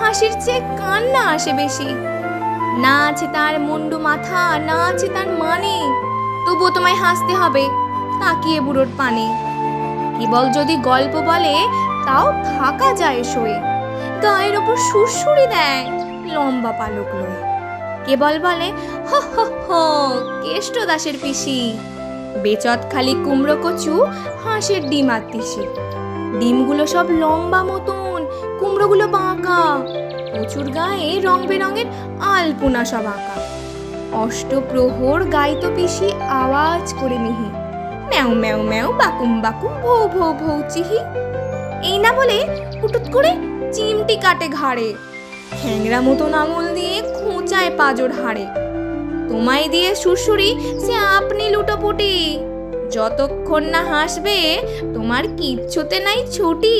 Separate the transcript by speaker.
Speaker 1: হাসির চেয়ে কান্না আসে বেশি। না আছে তার মুন্ডু মাথা, না আছে তার মানে। তবুও তোমায় হাসতে হবে, তাকিয়ে বুড়োর পানে। কেবল যদি গল্প বলে, তাও থাকা যায় শোয়ে গায়ের ওপর সুরসুরি দেয় লম্বা পালক লয়ে। কেবল বলে, হ হ কেষ্ট দাসের পিসি। বেচত খালি কুমড়ো কচু, হাঁসের ডিম আত্মিসি ডিমগুলো সব লম্বা মতন কুমড়োগুলো বাঁকা। কচুর গায়ে রং বেরঙের আলপনা সব আঁকা। অষ্টপ্রহর গাইতো পিসি আওয়াজ করে মিহি। ম্যাও ম্যাও ম্যাও, বাকুম বাকুম, ভৌ ভৌ ভৌ, চিহি। এই না বলে হুটুট করে চিমটি কাটে ঘাড়ে। খ্যাংরা মতন আঙুল দিয়ে খোঁচায় পাজর হাড়ে। তোমায় দিয়ে সুরসুরি, সে আপনি লুটোপুটি। যতক্ষণ না হাসবে, তোমার কিচ্ছুতে নাই ছুটি।